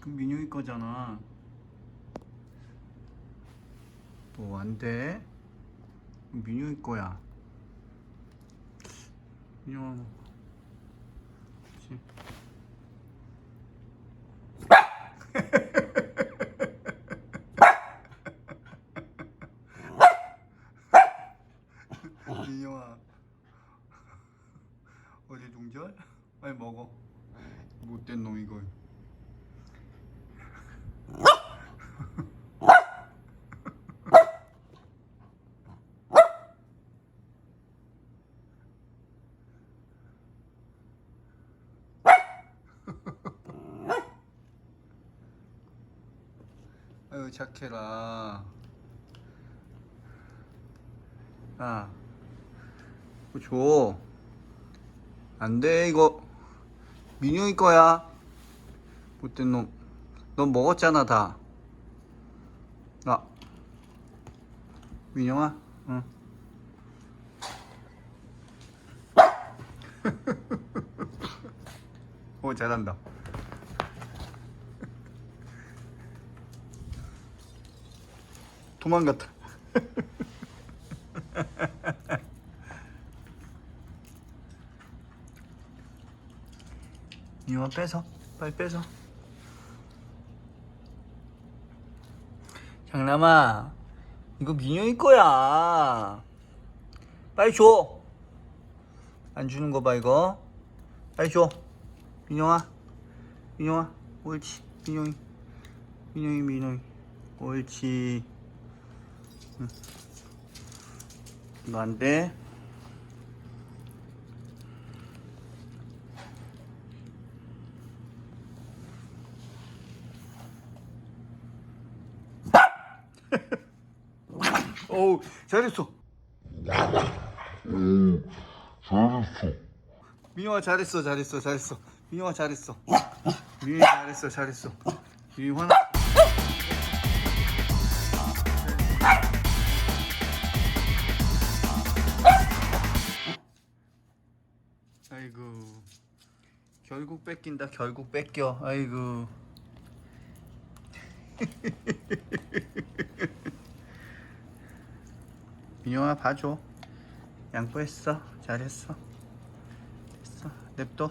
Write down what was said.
그럼 민용이 거잖아. 뭐 안 돼? 민용이 거야. 민용아. 민용아 어디 동절? 빨리 먹어. 못된 놈 이거. 아유 착해라. 아, 이거 줘. 안돼 이거 민용이 거야. 못된 놈. 넌 먹었잖아 다. 아, 민용아, 응. 오 잘한다. 도망갔다. 이거 빼서 빨리 빼서. 장남아 이거 민영이 거야. 빨리 줘 안 주는 거 봐 이거. 빨리 줘. 민영아 민영아 옳지. 민영이 민영이 민영이. 옳지 안 돼 어우 잘했어. 잘했어. 민영아 잘했어 잘했어 잘했어. 민영아 잘했어. 민영이 잘했어 잘했어. 민영이 아이고. 결국 뺏긴다 결국 뺏겨. 아이고. 민영아 봐줘. 양보했어. 잘했어. 됐어. 냅둬